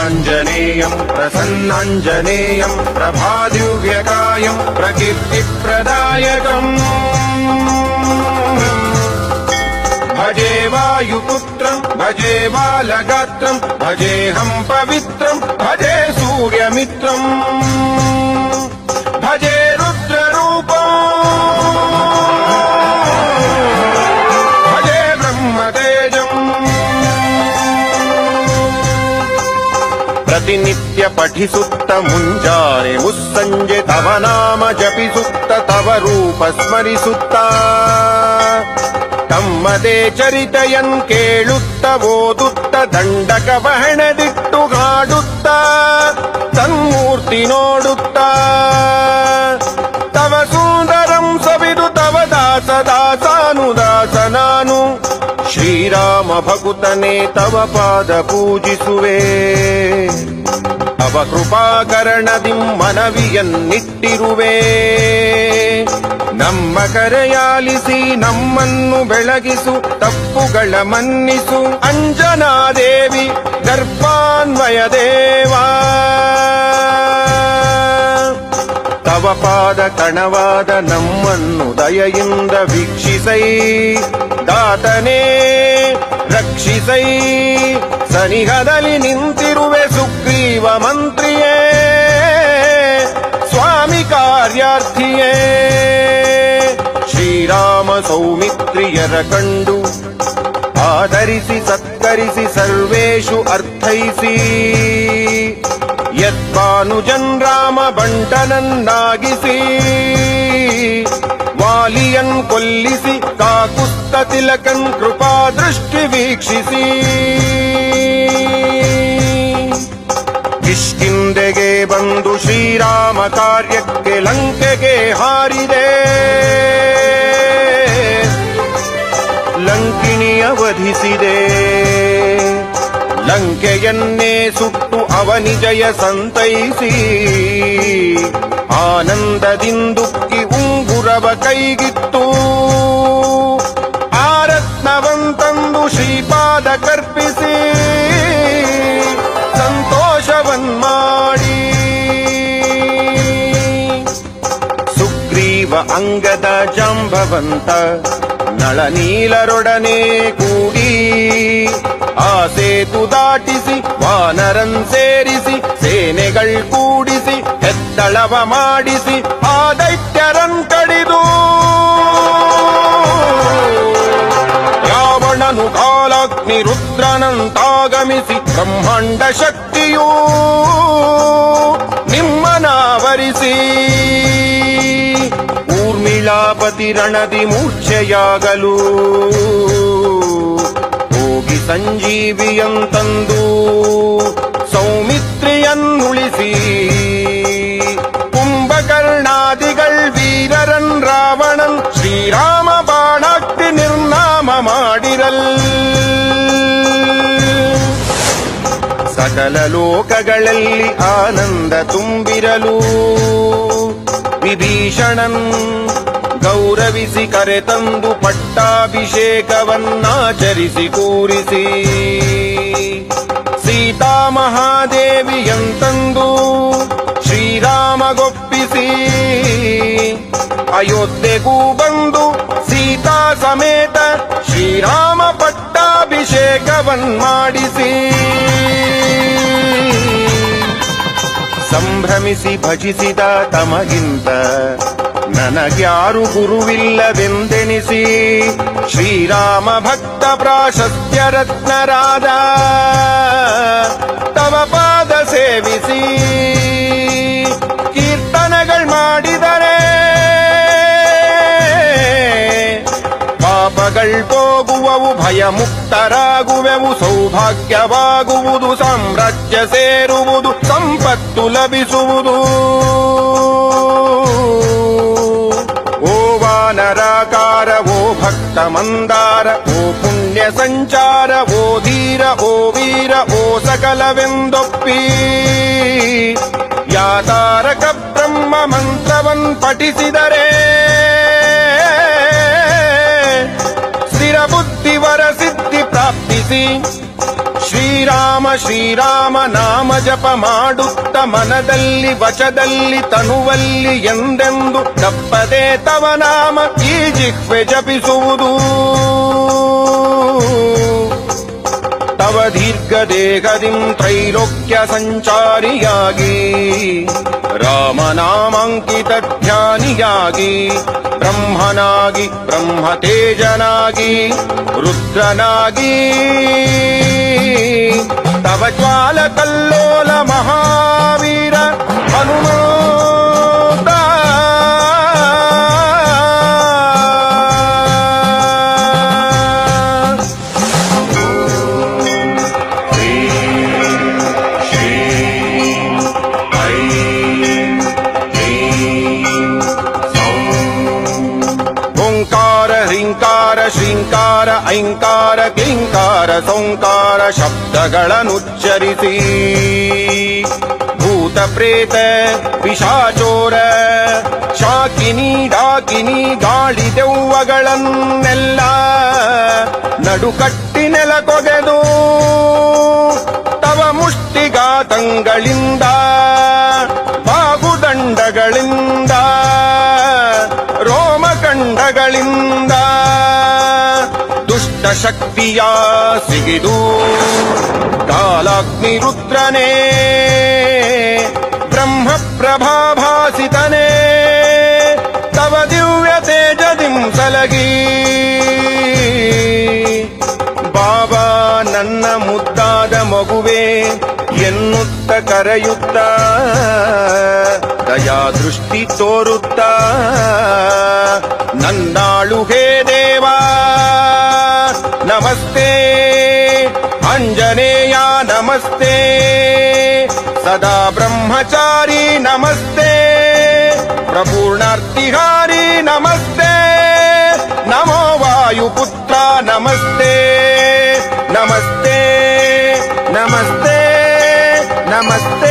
प्रसन्नाञ्जनेयम् प्रसन्नाञ्जनेयम् प्रभादिव्यकायम् प्रकीर्तिप्रदायकम् भजे वायुपुत्रम् भजे बालगात्रम् भजेऽहम् पवित्रम् भजे सूर्यमित्रम् ಪ್ರತಿನಿತ್ಯ ಪಠಿಸುತ್ತ ಮುಂಜಾನೆ ಮುಸ್ಸಂಜೆ ತವ ನಾಮ ಜಪಿಸುತ್ತ ತವ ರೂಪ ಸ್ಮರಿಸುತ್ತ. ತಮ್ಮದೇ ಚರಿತೆಯನ್ ಕೇಳುತ್ತ, ಓದುತ್ತ, ದಂಡಕ ಬಹಣದಿಟ್ಟು ಹಾಡುತ್ತ, ತನ್ಮೂರ್ತಿ ನೋಡುತ್ತ. ಭಕುತನೇ ತವ ಪಾದ ಪೂಜಿಸುವೆ. ತವ ಕೃಪಾಕರಣದಿ ಮನವಿಯನ್ನಿಟ್ಟಿರುವೆ. ನಮ್ಮ ಕರೆಯಾಲಿಸಿ ನಮ್ಮನ್ನು ಬೆಳಗಿಸು, ತಪ್ಪುಗಳ ಮನ್ನಿಸು. ಅಂಜನಾದೇವಿ, ಗರ್ಭಾನ್ವಯ ದೇವಾ. ತವ ಪಾದ ಕಣವಾದ ನಮ್ಮನ್ನು ದಯೆಯಿಂದ ವೀಕ್ಷಿಸೈ. ದಾತನೇ ರಕ್ಷಿಸೈ. ಸನಿಹದಲ್ಲಿ ನಿಂತಿರುವೆ ಸುಗ್ರೀವ ಮಂತ್ರಿಯೇ. ಸ್ವಾಮಿ ಕಾರ್ಯಾರ್ಥಿಯೇ. ಶ್ರೀರಾಮ ಸೌಮಿತ್ರಿಯರ ಕಂಡು ಆಧರಿಸಿ ಸತ್ಕರಿಸಿ ಸರ್ವೇಷು ಅರ್ಥೈಸಿ. ಯತ್ಪಾನುಜನ್ ರಾಮ ಬಂಟನನ್ನಾಗಿಸಿ. ವಾಲಿಯನ್ ಕೊಲ್ಲಿಸಿ ಕಾಕುಸ್ತ ತಿಲಕನ್ ಕೃಪಾ ದೃಷ್ಟಿ ವೀಕ್ಷಿಸಿ. ಕಿಷ್ಕಿಂದೆಗೆ ಬಂದು ಶ್ರೀರಾಮ ಕಾರ್ಯಕ್ಕೆ ಲಂಕೆಗೆ ಹಾರಿದೆ. ಲಂಕಿಣಿಯ ವಧಿಸಿದೆ ಲಂಕೆಯನ್ನೇ ಸುಟ್ಟು ಅವನಿ ಜಯ ಸಂತೈಸಿ. ಆನಂದದಿಂದುಕ್ಕಿ ಉಂಗುರವ ಕೈಗಿತ್ತು ಅಂಗದ ಜಾಂಬವಂತ ನಳನೀಲರೊಡನೆ ಕೂಡಿ ಆ ಸೇತು ದಾಟಿಸಿ, ವಾನರನ್ ಸೇರಿಸಿ, ಸೇನೆಗಳ್ ಕೂಡಿಸಿ, ಹೆತ್ತಳವ ಮಾಡಿಸಿ, ಆ ದೈತ್ಯರನ್ ಕಡಿದು. ರಾವಣನು ಕಾಲಾಗ್ನಿ ರುದ್ರನಂತಾಗಮಿಸಿ ಬ್ರಹ್ಮಾಂಡ ಶಕ್ತಿಯೂ ಊರ್ಮಿಳಾಪತಿ ರಣದಿ ಮೂರ್ಛೆಯಾಗಲು. ಹೋಗಿ ಸಂಜೀವಿಯಂತಂದು ಸೌಮಿತ್ರಿಯನ್ನುಳಿಸಿ. ಕುಂಭಕರ್ಣಾದಿಗಳ್ ವೀರರನ್ ರಾವಣನ್ ಶ್ರೀರಾಮ ಬಾಣಾಕ್ತಿ ನಿರ್ನಾಮ ಮಾಡಿರಲ್. ಸಕಲ ಲೋಕಗಳಲ್ಲಿ ಆನಂದ ತುಂಬಿರಲು. ವಿಭೀಷಣನ್ ಗೌರವಿಸಿ ಕರೆತಂದು ಪಟ್ಟಾಭಿಷೇಕವನ್ನಾಚರಿಸಿ ಕೂರಿಸಿ. ಸೀತಾ ಶ್ರೀರಾಮ ಶ್ರೀರಾಮಗೊಪ್ಪಿಸಿ ಅಯೋಧ್ಯೆಗೂ ಬಂದು ಸೀತಾ ಸಮೇತ ಶ್ರೀರಾಮ ಪಟ್ಟಾಭಿಷೇಕವನ್ ಮಾಡಿಸಿ ಸಂಭ್ರಮಿಸಿ ಭಜಿಸಿದ ತಮಗಿಂತ ನನಗ್ಯಾರು ಗುರುವಿಲ್ಲವೆಂದೆನಿಸಿ ಶ್ರೀರಾಮ ಭಕ್ತ ಪ್ರಾಶಸ್ತ್ಯ ರತ್ನರಾದ ತವ ಪಾದ ಸೇವಿಸಿ ಕೀರ್ತನಗಳು ಮಾಡಿದರೆ ಪಾಪಗಳು ಹೋಗುವವು ಭಯ ಮುಕ್ತರಾಗುವೆವು ಸೌಭಾಗ್ಯವಾಗುವುದು, ಸಾಮ್ರಾಜ್ಯ ಸೇರುವುದು, ಸಂಪತ್ತು ಲಭಿಸುವುದು. ವಾನರಾಕಾರ ಓ ಭಕ್ತ ಮಂದಾರ ಓ ಪುಣ್ಯ ಸಂಚಾರ ಓ ಧೀರ ಓ ವೀರ ಓ ಸಕಲವೆಂದೊಪ್ಪಿ ಯಾತಾರಕ ಬ್ರಹ್ಮ ಮಂತ್ರವನ್ ಪಠಿಸಿದರೆ ಸ್ಥಿರ ಬುದ್ಧಿವರ ಸಿದ್ಧಿ ಪ್ರಾಪ್ತಿಸಿ ಶ್ರೀರಾಮ ಶ್ರೀರಾಮ, ನಾಮ ಜಪ ಮಾಡುತ್ತ ಮನದಲ್ಲಿ, ವಚದಲ್ಲಿ, ತನುವಲ್ಲಿ ಎಂದೆಂದು ತಪ್ಪದೆ ತವ ನಾಮ ಈ ಜಿಹ್ವೆ ಜಪಿಸುವುದು. ತವ ದೀರ್ಘ ದೇಹದಿಂ ತ್ರೈಲೋಕ್ಯ ಸಂಚಾರಿಯಾಗಿ ರಾಮನಾಮಾಂಕಿತ ಧ್ಯಾನಿಯಾಗಿ, ಬ್ರಹ್ಮನಾಗಿ ಬ್ರಹ್ಮ ತೇಜನಾಗಿ ರುದ್ರನಾಗಿ. తవ జ్వాల కల్లోల మహావీర హనుమా ಶ್ರೀಂಕಾರ ಐಂಕಾರ ಕಿಂಕಾರ, ಸೋಂಕಾರ ಶಬ್ದಗಳನ್ನುಚ್ಚರಿಸಿ ಭೂತ ಪ್ರೇತ, ಪಿಶಾಚೋರ, ಶಾಕಿನಿ, ಡಾಕಿನಿ, ಗಾಳಿ ದೆವ್ವಗಳನ್ನೆಲ್ಲ ನಡುಕಟ್ಟಿ ನೆಲಕೊಗೆದು ತವ ಮುಷ್ಟಿಗಾತಂಗಳಿಂದ ಶಕ್ತಿಯ ಸಿಗಿದು ಕಾಲಾಗ್ನಿ ರುದ್ರನೇ ಬ್ರಹ್ಮ ಪ್ರಭಾಭಾಸಿತನೇ ತವ ದಿವ್ಯ ತೇಜದಿಂ ಸಲಗಿ ಬಾಬಾ ನನ್ನ ಮುದ್ದಾದ ಮಗುವೆ ಎನ್ನುತ್ತ ಕರೆಯುತ್ತ ದಯಾ ದೃಷ್ಟಿ ತೋರುತ್ತ ನನ್ನಾಳು ಹೇ नमस्ते अञ्जनेया नमस्ते सदा ब्रह्मचारी नमस्ते प्रपूर्णार्तिहारी नमस्ते नमो वायुपुत्रा नमस्ते नमस्ते नमस्ते नमस्ते